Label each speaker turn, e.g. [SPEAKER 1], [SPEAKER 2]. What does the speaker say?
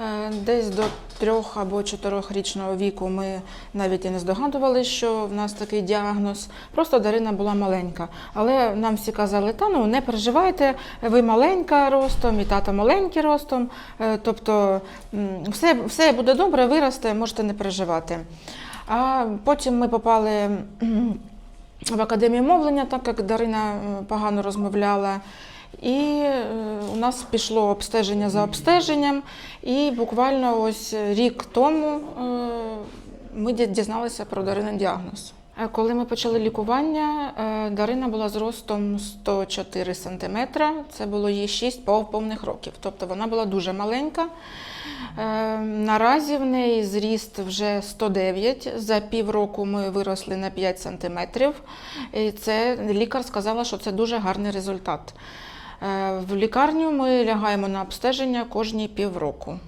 [SPEAKER 1] Е, Десь до трьох або чотирьохрічного віку ми навіть і не здогадувалися, що в нас такий діагноз. Просто Дарина була маленька. Але нам всі казали, та ну не переживайте, ви маленька ростом, і тата маленький ростом. Е, Тобто все, все буде добре, виросте, можете не переживати. А потім ми попали в академію мовлення, так як Дарина е, погано розмовляла. І е, у нас пішло обстеження за обстеженням, і буквально ось рік тому е, ми дізналися про Даринин діагноз. Е, Коли ми почали лікування, Дарина була зростом 104 см, це було їй 6 повних років, тобто вона була дуже маленька. Наразі в неї зріст вже 109. За півроку ми виросли на 5 сантиметрів. І це лікар сказала, що це дуже гарний результат. Е, В лікарню ми лягаємо на обстеження кожні півроку.